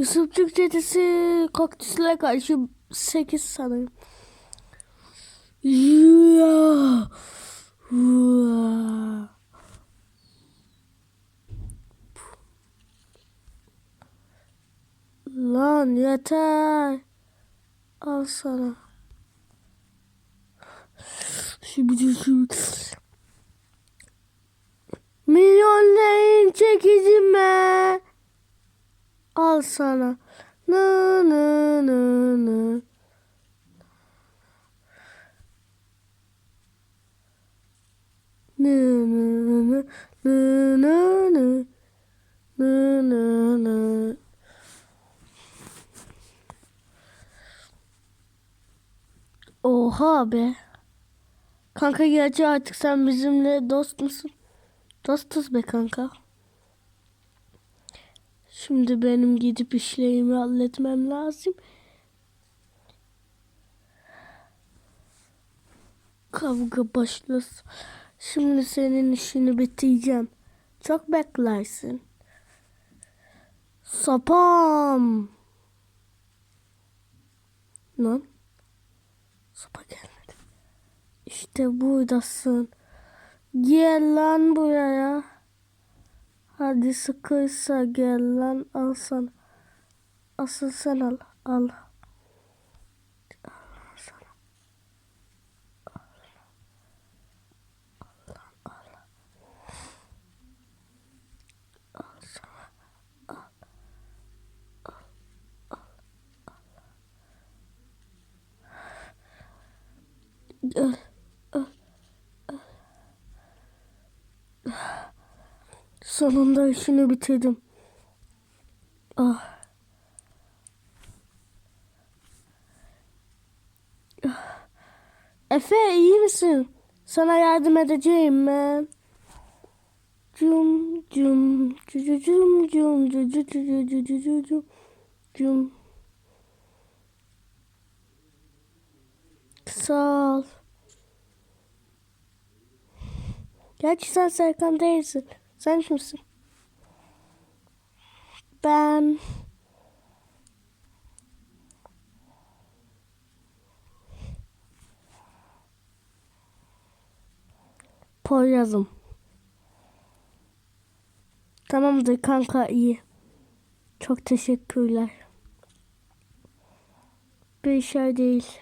Yusufçuk çetesi kaktüslere karşı 8 sanırım. Ya. Lan yeter. Al sana. Şimdi şu Milyonların çekicime. Al sana. Nı nı nı nı. Nı nı nı nı nı nı nı nı nı. Oha be. Kanka gerçi artık sen bizimle dost musun? Dostuz be kanka. Şimdi benim gidip işlerimi halletmem lazım. Kavga başlasın. Şimdi senin işini bitireceğim. Çok beklersin. Sapam. Lan. Sapa gelmedi. İşte buradasın. Gel lan buraya. Hadi sıkıysa gel lan al sana. Asıl sen al. Al. Öl. Öl. Öl. Sonunda işini bitirdim. Ah. Ah. Efe iyi misin? Sana yardım edeceğim ben. Cum cum cu cum cum cu cu cu cu cu cu cu cum. Sağ ol. Gerçi sen Serkan değilsin. Sen kimsin? Ben... Poyraz'ım. Tamamdır kanka iyi. Çok teşekkürler. Bir şey değil.